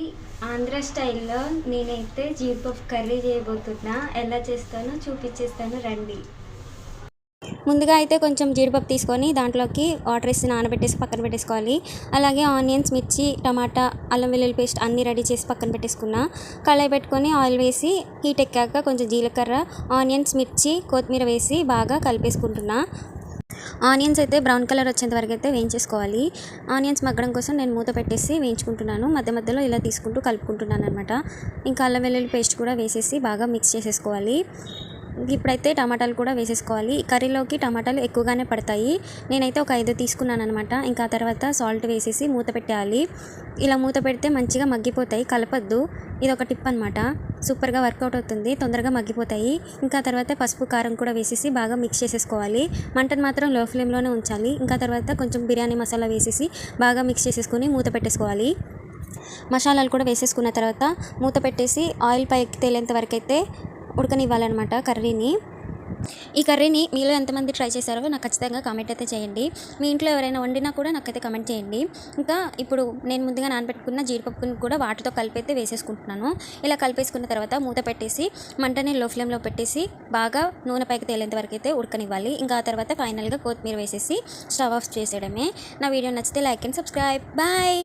ఈ ఆంధ్ర స్టైల్లో నేనైతే జీడిపప్పు కర్రీ చేయబోతున్నా. ఎలా చేస్తానో చూపించేస్తాను రండి. ముందుగా అయితే కొంచెం జీడిపప్పు తీసుకొని దాంట్లోకి వాటర్ వేసి నానబెట్టేసి పక్కన పెట్టేసుకోవాలి. అలాగే ఆనియన్స్ మిర్చి టమాటా అల్లం వెల్లుల్లి పేస్ట్ అన్నీ రెడీ చేసి పక్కన పెట్టేసుకున్నా. కళాయి పెట్టుకొని ఆయిల్ వేసి హీట్ ఎక్కాక కొంచెం జీలకర్ర ఆనియన్స్ మిర్చి కొత్తిమీర వేసి బాగా కలిపేసుకుంటున్నా. ఆనియన్స్ అయితే బ్రౌన్ కలర్ వచ్చేంత వరకు అయితే వేయించేసుకోవాలి. ఆనియన్స్ మగ్గడం కోసం నేను మూత పెట్టేసి వేయించుకుంటున్నాను. మధ్య మధ్యలో ఇలా తీసుకుంటూ కలుపుకుంటున్నాను అనమాట ఇంకా అల్లం వెల్లుల్లి పేస్ట్ కూడా వేసేసి బాగా మిక్స్ చేసేసుకోవాలి. ఇప్పుడైతే టమాటాలు కూడా వేసేసుకోవాలి. కర్రీలోకి టమాటాలు ఎక్కువగానే పడతాయి. నేనైతే ఒక ఐదు తీసుకున్నాను అనమాట ఇంకా తర్వాత సాల్ట్ వేసేసి మూత పెట్టేయాలి. ఇలా మూత పెడితే మంచిగా మగ్గిపోతాయి. కలపద్దు. ఇది ఒక టిప్ అనమాట సూపర్గా వర్కౌట్ అవుతుంది. తొందరగా మగ్గిపోతాయి. ఇంకా తర్వాత పసుపు కారం కూడా వేసేసి బాగా మిక్స్ చేసేసుకోవాలి. మంటను మాత్రం లో ఫ్లేమ్లోనే ఉంచాలి. ఇంకా తర్వాత కొంచెం బిర్యానీ మసాలా వేసేసి బాగా మిక్స్ చేసేసుకొని మూత పెట్టేసుకోవాలి. మసాలాలు కూడా వేసేసుకున్న తర్వాత మూత పెట్టేసి ఆయిల్ పైకి తేలేంత వరకు అయితే ఉడకనివ్వాలన్నమాట కర్రీని. ఈ కర్రీని మీలో ఎంతమంది ట్రై చేశారో నాకు ఖచ్చితంగా కామెంట్ అయితే చేయండి. మీ ఇంట్లో ఎవరైనా వండినా కూడా నాకైతే కామెంట్ చేయండి. ఇంకా ఇప్పుడు నేను ముందుగా నానబెట్టుకున్న జీడిపప్పుని కూడా వాటితో కలిపి అయితే వేసేసుకుంటున్నాను. ఇలా కలిపేసుకున్న తర్వాత మూత పెట్టేసి మంటని లో ఫ్లేమ్లో పెట్టేసి బాగా నూనె పైకి తేలేంత వరకు అయితే ఉడకనివ్వాలి. ఇంకా ఆ తర్వాత ఫైనల్గా కొత్తిమీర వేసేసి స్టవ్ ఆఫ్ చేసేయడమే. నా వీడియో నచ్చితే లైక్ అండ్ సబ్స్క్రైబ్. బాయ్!